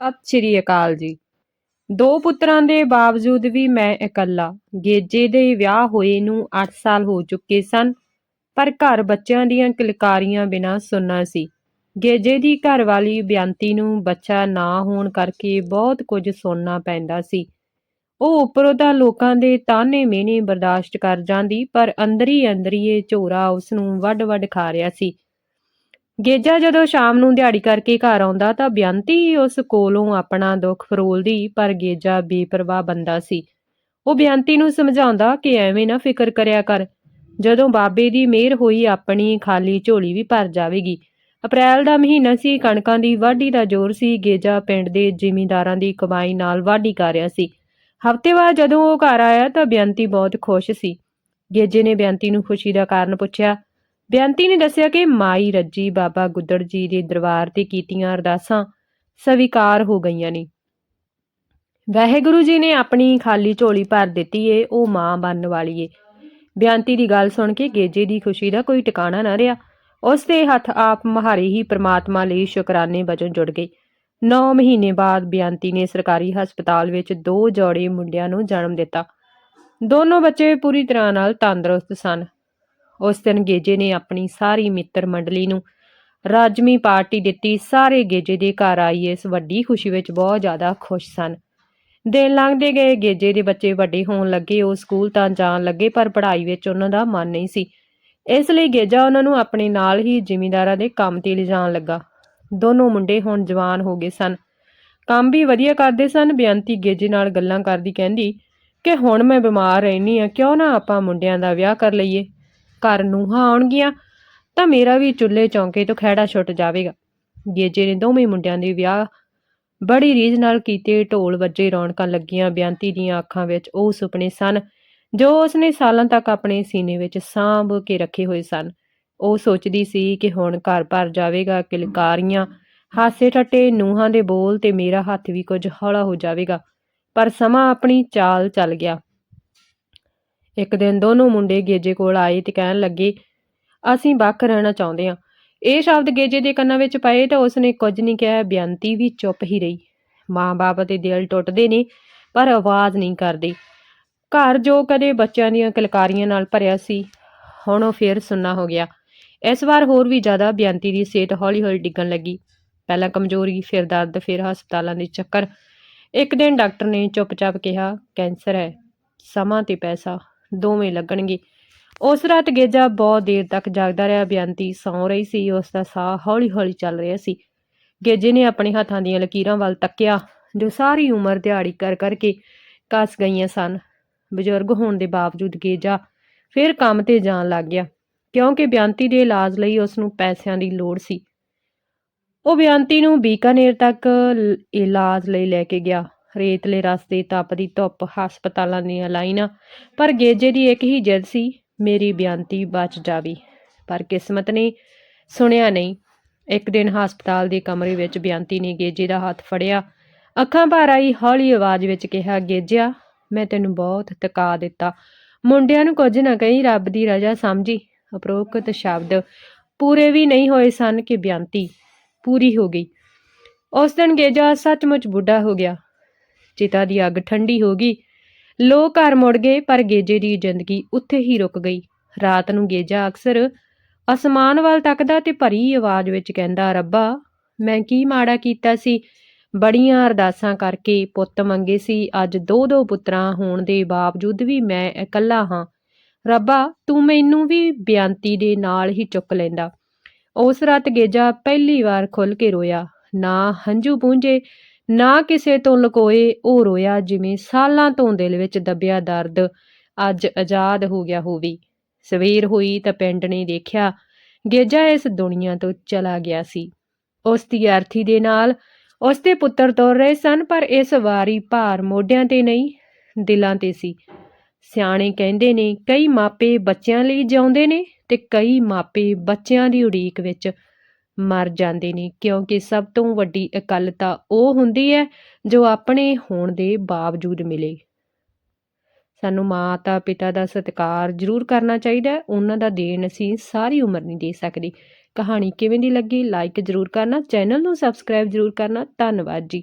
ਸਤਿ ਸ਼੍ਰੀ ਅਕਾਲ ਜੀ। ਦੋ ਪੁੱਤਰਾਂ ਦੇ ਬਾਵਜੂਦ ਵੀ ਮੈਂ ਇਕੱਲਾ, ਗੇਜੇ ਦੇ ਵਿਆਹ ਹੋਏ ਨੂੰ 8 ਸਾਲ ਹੋ ਚੁੱਕੇ ਸਨ, ਪਰ ਘਰ ਬੱਚਿਆਂ ਦੀਆਂ ਕਿਲਕਾਰੀਆਂ ਬਿਨਾਂ ਸੁਣਨਾ ਸੀ। ਗੇਜੇ ਦੀ ਘਰਵਾਲੀ ਬਿਆੰਤੀ ਨੂੰ ਬੱਚਾ ਨਾ ਹੋਣ ਕਰਕੇ ਬਹੁਤ ਕੁਝ ਸੁਣਨਾ ਪੈਂਦਾ ਸੀ। ਉਹ ਉੱਪਰੋਂ ਤਾਂ ਲੋਕਾਂ ਦੇ ਤਾਨੇ ਮਿਹਣੇ ਬਰਦਾਸ਼ਤ ਕਰ ਜਾਂਦੀ, ਪਰ ਅੰਦਰੀ ਅੰਦਰੀ ਇਹ ਝੋਰਾ ਉਸ ਨੂੰ ਵੱਡ-ਵੱਡ ਖਾ ਰਿਹਾ ਸੀ। ਗੇਜਾ ਜਦੋਂ ਸ਼ਾਮ ਨੂੰ ਦਿਹਾੜੀ ਕਰਕੇ ਘਰ ਆਉਂਦਾ ਤਾਂ ਬਿਆੰਤੀ ਉਸ ਕੋਲੋਂ ਆਪਣਾ ਦੁੱਖ ਫਰੋਲਦੀ, ਪਰ ਗੇਜਾ ਬੇਪਰਵਾਹ ਬੰਦਾ ਸੀ। ਉਹ ਬਿਆੰਤੀ ਨੂੰ ਸਮਝਾਉਂਦਾ ਕਿ ਐਵੇਂ ਨਾ ਫਿਕਰ ਕਰਿਆ ਕਰ। ਜਦੋਂ ਬਾਬੇ ਦੀ ਮਿਹਰ ਹੋਈ, ਆਪਣੀ ਖਾਲੀ ਝੋਲੀ ਵੀ ਭਰ ਜਾਵੇਗੀ। ਅਪ੍ਰੈਲ ਦਾ ਮਹੀਨਾ ਸੀ, ਕਣਕਾਂ ਦੀ ਵਾਢੀ ਦਾ ਜ਼ੋਰ ਸੀ, ਗੇਜਾ ਪਿੰਡ ਦੇ ਜ਼ਿਮੀਂਦਾਰਾਂ ਦੀ ਕਮਾਈ ਨਾਲ ਵਾਢੀ ਕਰ ਰਿਹਾ ਸੀ। ਹਫ਼ਤੇ ਬਾਅਦ ਜਦੋਂ ਉਹ ਘਰ ਆਇਆ ਤਾਂ ਬਿਆੰਤੀ ਬਹੁਤ ਖੁਸ਼ ਸੀ। ਗੇਜੇ ਨੇ ਬਿਆੰਤੀ ਨੂੰ ਖੁਸ਼ੀ ਦਾ ਕਾਰਨ ਪੁੱਛਿਆ ਬੇਅੰਤੀ ਨੇ ਦੱਸਿਆ ਕਿ ਮਾਈ ਰੱਜੀ ਬਾਬਾ ਗੁੱਦੜ ਜੀ ਦੇ ਦਰਬਾਰ ਤੇ ਕੀਤੀਆਂ ਅਰਦਾਸਾਂ ਸਵੀਕਾਰ ਹੋ ਗਈਆਂ ਨੇ। ਵਾਹਿਗੁਰੂ ਜੀ ਨੇ ਆਪਣੀ ਖਾਲੀ ਝੋਲੀ ਭਰ ਦਿੱਤੀ ਏ, ਉਹ ਮਾਂ ਬਣਨ ਵਾਲੀ ਏ। ਬਿਆੰਤੀ ਦੀ ਗੱਲ ਸੁਣ ਕੇ ਗੇਜੇ ਦੀ ਖੁਸ਼ੀ ਦਾ ਕੋਈ ਟਿਕਾਣਾ ਨਾ ਰਿਹਾ। ਉਸ ਦੇ ਹੱਥ ਆਪ ਮਹਾਰੇ ਹੀ ਪ੍ਰਮਾਤਮਾ ਲਈ ਸ਼ੁਕਰਾਨੇ ਵਜੋਂ ਜੁੜ ਗਏ 9 ਮਹੀਨੇ ਬਾਅਦ ਬਿਆੰਤੀ ਨੇ ਸਰਕਾਰੀ ਹਸਪਤਾਲ ਵਿੱਚ ਦੋ ਜੋੜੇ ਮੁੰਡਿਆਂ ਨੂੰ ਜਨਮ ਦਿੱਤਾ। ਦੋਨੋਂ ਬੱਚੇ ਪੂਰੀ ਤਰ੍ਹਾਂ ਨਾਲ ਤੰਦਰੁਸਤ ਸਨ। ਉਸ ਦਿਨ ਗੇਜੇ ਨੇ ਆਪਣੀ ਸਾਰੀ ਮਿੱਤਰ ਮੰਡਲੀ ਨੂੰ ਰਾਜਮੀ ਪਾਰਟੀ ਦਿੱਤੀ। ਸਾਰੇ ਗੇਜੇ ਦੇ ਘਰ ਆਈ। ਇਸ ਵੱਡੀ ਖੁਸ਼ੀ ਵਿੱਚ ਬਹੁਤ ਜ਼ਿਆਦਾ ਖੁਸ਼ ਸਨ। ਦਿਨ ਲੰਘਦੇ ਗਏ। ਗੇਜੇ ਦੇ ਬੱਚੇ ਵੱਡੇ ਹੋਣ ਲੱਗੇ। ਉਹ ਸਕੂਲ ਤਾਂ ਜਾਣ ਲੱਗੇ, ਪਰ ਪੜ੍ਹਾਈ ਵਿੱਚ ਉਹਨਾਂ ਦਾ ਮਨ ਨਹੀਂ ਸੀ। ਇਸ ਲਈ ਗੇਜਾ ਉਹਨਾਂ ਨੂੰ ਆਪਣੇ ਨਾਲ ਹੀ ਜ਼ਿਮੀਂਦਾਰਾਂ ਦੇ ਕੰਮ ਤੇ ਲਿਜਾਣ ਲੱਗਾ। ਦੋਨੋਂ ਮੁੰਡੇ ਹੁਣ ਜਵਾਨ ਹੋ ਗਏ ਸਨ। ਕੰਮ ਵੀ ਵਧੀਆ ਕਰਦੇ ਸਨ। ਬੇਅੰਤੀ ਗੇਜੇ ਨਾਲ ਗੱਲਾਂ ਕਰਦੀ ਕਹਿੰਦੀ ਕਿ ਹੁਣ ਮੈਂ ਬਿਮਾਰ ਰਹਿਨੀ ਆ ਕਿਉਂ ਨਾ ਆਪਾਂ ਮੁੰਡਿਆਂ ਦਾ ਵਿਆਹ ਕਰ ਲਈਏ? ਘਰ ਨੂੰਹਾਂ ਆਉਣਗੀਆਂ, ਤਾਂ ਮੇਰਾ ਵੀ ਚੁੱਲ੍ਹੇ ਚੌਂਕੇ ਤੋਂ ਖਹਿੜਾ ਛੁੱਟ ਜਾਵੇਗਾ। ਗੇਜੇ ਨੇ ਦੋਵੇਂ ਮੁੰਡਿਆਂ ਦੇ ਵਿਆਹ ਬੜੀ ਰੀਝ ਨਾਲ ਕੀਤੇ ਢੋਲ ਵੱਜੇ ਰੌਣਕਾਂ ਲੱਗੀਆਂ, ਬਿਆੰਤੀ ਦੀਆਂ ਅੱਖਾਂ ਵਿੱਚ ਉਹ ਸੁਪਨੇ ਸਨ, ਜੋ ਉਸਨੇ ਸਾਲਾਂ ਤੱਕ ਆਪਣੇ ਸੀਨੇ ਵਿੱਚ ਸਾਂਭ ਕੇ ਰੱਖੇ ਹੋਏ ਸਨ। ਉਹ ਸੋਚਦੀ ਸੀ ਕਿ ਹੁਣ ਘਰ ਭਰ ਜਾਵੇਗਾ, ਕਿਲਕਾਰੀਆਂ ਹਾਸੇ ਠੱਟੇ ਨੂਹਾਂ ਦੇ ਬੋਲ ਤੇ ਮੇਰਾ ਹੱਥ ਵੀ ਕੁਝ ਹੌਲਾ ਹੋ ਜਾਵੇਗਾ, ਪਰ ਸਮਾਂ ਆਪਣੀ ਚਾਲ ਚੱਲ ਗਿਆ। ਇੱਕ ਦਿਨ ਦੋਨੋਂ ਮੁੰਡੇ ਗੇਜੇ ਕੋਲ ਆਏ ਤੇ ਕਹਿਣ ਲੱਗੇ, ਅਸੀਂ ਵੱਖ ਰਹਿਣਾ ਚਾਹੁੰਦੇ ਹਾਂ। ਇਹ ਸ਼ਬਦ ਗੇਜੇ ਦੇ ਕੰਨਾਂ ਵਿੱਚ ਪਏ ਤਾਂ ਉਸਨੇ ਕੁਝ ਨਹੀਂ ਕਿਹਾ ਬਿਆੰਤੀ ਵੀ ਚੁੱਪ ਹੀ ਰਹੀ। ਮਾਂ-ਬਾਪ ਦੇ ਦਿਲ ਟੁੱਟਦੇ ਨੇ, ਪਰ ਆਵਾਜ਼ ਨਹੀਂ ਕਰਦੇ। ਘਰ ਜੋ ਕਦੇ ਬੱਚਿਆਂ ਦੀਆਂ ਕਲਕਾਰੀਆਂ ਨਾਲ ਭਰਿਆ ਸੀ, ਹੁਣ ਉਹ ਫੇਰ ਸੁੰਨਾ ਹੋ ਗਿਆ। ਇਸ ਵਾਰ ਹੋਰ ਵੀ ਜ਼ਿਆਦਾ ਬਿਆੰਤੀ ਦੀ ਸਿਹਤ ਹੌਲੀ-ਹੌਲੀ ਡਿੱਗਣ ਲੱਗੀ। ਪਹਿਲਾਂ ਕਮਜ਼ੋਰੀ, ਫਿਰ ਦਰਦ, ਫਿਰ ਹਸਪਤਾਲਾਂ ਦੇ ਚੱਕਰ। ਇੱਕ ਦਿਨ ਡਾਕਟਰ ਨੇ ਚੁੱਪਚਾਪ ਕਿਹਾ, ਕੈਂਸਰ ਹੈ, ਸਮਾਂ ਤੇ ਪੈਸਾ। ਦੋਵੇਂ ਲੱਗਣਗੇ। ਉਸ ਰਾਤ ਗੇਜਾ ਬਹੁਤ ਦੇਰ ਤੱਕ ਜਾਗਦਾ ਰਿਹਾ ਬਿਆੰਤੀ ਸੌਂ ਰਹੀ ਸੀ, ਉਸ ਦਾ ਸਾਹ ਹੌਲੀ-ਹੌਲੀ ਚੱਲ ਰਿਹਾ ਸੀ। ਗੇਜੇ ਨੇ ਆਪਣੇ ਹੱਥਾਂ ਦੀਆਂ ਲਕੀਰਾਂ ਵੱਲ ਤੱਕਿਆ, ਜੋ ਸਾਰੀ ਉਮਰ ਦਿਹਾੜੀ ਕਰ ਕਰਕੇ ਕੱਸ ਗਈਆਂ ਸਨ। ਬਜ਼ੁਰਗ ਹੋਣ ਦੇ ਬਾਵਜੂਦ ਗੇਜਾ ਫਿਰ ਕੰਮ ਤੇ ਜਾਣ ਲੱਗ ਗਿਆ, ਕਿਉਂਕਿ ਬਿਆੰਤੀ ਦੇ ਇਲਾਜ ਲਈ ਉਸ ਨੂੰ ਪੈਸਿਆਂ ਦੀ ਲੋੜ ਸੀ। ਉਹ ਬਿਆੰਤੀ ਨੂੰ ਬੀਕਾਨੇਰ ਤੱਕ ਇਲਾਜ ਲਈ ਲੈ ਕੇ ਗਿਆ। ਰੇਤਲੇ ਰਸਤੇ ਤਪਦੀ ਧੁੱਪ ਹਸਪਤਾਲਾਂ ਦੀਆਂ ਲਾਈਨਾਂ। ਪਰ ਗੇਜੇ ਦੀ ਇੱਕ ਹੀ ਜਿੱਦ ਸੀ, ਮੇਰੀ ਬਿਆੰਤੀ ਬਚ ਜਾਵੇ। ਪਰ ਕਿਸਮਤ ਨੇ ਸੁਣਿਆ ਨਹੀਂ। ਇੱਕ ਦਿਨ ਹਸਪਤਾਲ ਦੇ ਕਮਰੇ ਵਿੱਚ ਬਿਆੰਤੀ ਨੇ ਗੇਜੇ ਦਾ ਹੱਥ ਫੜਿਆ। ਅੱਖਾਂ ਭਰ ਆਈ ਹੌਲੀ ਆਵਾਜ਼ ਵਿੱਚ ਕਿਹਾ ਗੇਜਿਆ ਮੈਂ ਤੈਨੂੰ ਬਹੁਤ ਤਕਾ ਦਿੱਤਾ। ਮੁੰਡਿਆਂ ਨੂੰ ਕੁਝ ਨਾ ਕਹੀ, ਰੱਬ ਦੀ ਰਜ਼ਾ ਸਮਝੀ। ਉਪਰੋਕਤ ਸ਼ਬਦ ਪੂਰੇ ਵੀ ਨਹੀਂ ਹੋਏ ਸਨ ਕਿ ਬਿਆੰਤੀ ਪੂਰੀ ਹੋ ਗਈ। ਉਸ ਦਿਨ ਗੇਜਾ ਸੱਚਮੁੱਚ ਬੁੱਢਾ ਹੋ ਗਿਆ। ਚਿਤਾ ਦੀ ਅੱਗ ਠੰਡੀ ਹੋ ਗਈ। ਲੋਕ ਘਰ ਮੁੜ ਗਏ, ਪਰ ਗੇਜੇ ਦੀ ਜ਼ਿੰਦਗੀ ਉੱਥੇ ਹੀ ਰੁਕ ਗਈ। ਰਾਤ ਨੂੰ ਗੇਜਾ ਅਕਸਰ ਅਸਮਾਨ ਵੱਲ ਤੱਕਦਾ ਤੇ ਭਰੀ ਆਵਾਜ਼ ਵਿੱਚ ਕਹਿੰਦਾ, ਰੱਬਾ, ਮੈਂ ਕੀ ਮਾੜਾ ਕੀਤਾ ਸੀ? ਬੜੀਆਂ ਅਰਦਾਸਾਂ ਕਰਕੇ ਪੁੱਤ ਮੰਗੇ ਸੀ। ਅੱਜ ਦੋ ਦੋ ਪੁੱਤਰਾਂ ਹੋਣ ਦੇ ਬਾਵਜੂਦ ਵੀ ਮੈਂ ਇਕੱਲਾ ਹਾਂ। ਰੱਬਾ, ਤੂੰ ਮੈਨੂੰ ਵੀ ਬਿਆੰਤੀ ਦੇ ਨਾਲ ਹੀ ਚੁੱਕ ਲੈਂਦਾ। ਉਸ ਰਾਤ ਗੇਜਾ ਪਹਿਲੀ ਵਾਰ ਖੁੱਲ ਕੇ ਰੋਇਆ। ਨਾ ਹੰਝੂ ਪੂੰਝੇ ਨਾ ਕਿਸੇ ਤੋਂ ਲੁਕੋਏ, ਉਹ ਰੋਇਆ ਜਿਵੇਂ ਸਾਲਾਂ ਤੋਂ ਦਿਲ ਵਿੱਚ ਦੱਬਿਆ ਦਰਦ। ਅੱਜ ਆਜ਼ਾਦ ਹੋ ਗਿਆ ਹੋਵੇ ਸਵੇਰ ਹੋਈ ਤਾਂ ਪਿੰਡ ਨੇ ਦੇਖਿਆ, ਗੇਜਾ ਇਸ ਦੁਨੀਆ ਤੋਂ ਚਲਾ ਗਿਆ ਸੀ। ਉਸ ਦੀ ਅਰਥੀ ਦੇ ਨਾਲ ਉਸ ਦੇ ਪੁੱਤਰ ਤੁਰ ਰਹੇ ਸਨ, ਪਰ ਇਸ ਵਾਰੀ ਭਾਰ ਮੋਢਿਆਂ ਤੇ ਨਹੀਂ, ਦਿਲਾਂ ਤੇ ਸੀ। ਸਿਆਣੇ ਕਹਿੰਦੇ ਨੇ, ਕਈ ਮਾਪੇ ਬੱਚਿਆਂ ਲਈ ਜਿਉਂਦੇ ਨੇ ਤੇ ਕਈ ਮਾਪੇ ਬੱਚਿਆਂ ਦੀ ਉਡੀਕ ਵਿੱਚ ਮਰ ਜਾਂਦੇ ਨੇ, ਕਿਉਂਕਿ ਸਭ ਤੋਂ ਵੱਡੀ ਇਕੱਲਤਾ ਉਹ ਹੁੰਦੀ ਹੈ ਜੋ ਆਪਣੇ ਹੋਣ ਦੇ ਬਾਵਜੂਦ ਮਿਲੇ। ਸਾਨੂੰ ਮਾਤਾ ਪਿਤਾ ਦਾ ਸਤਿਕਾਰ ਜ਼ਰੂਰ ਕਰਨਾ ਚਾਹੀਦਾ ਹੈ, ਉਹਨਾਂ ਦਾ ਦੇਣ ਅਸੀਂ ਸਾਰੀ ਉਮਰ ਨਹੀਂ ਦੇ ਸਕਦੇ। ਕਹਾਣੀ ਕਿਵੇਂ ਦੀ ਲੱਗੀ ਲਾਈਕ ਜ਼ਰੂਰ ਕਰਨਾ, ਚੈਨਲ ਨੂੰ ਸਬਸਕ੍ਰਾਈਬ ਜ਼ਰੂਰ ਕਰਨਾ, ਧੰਨਵਾਦ ਜੀ।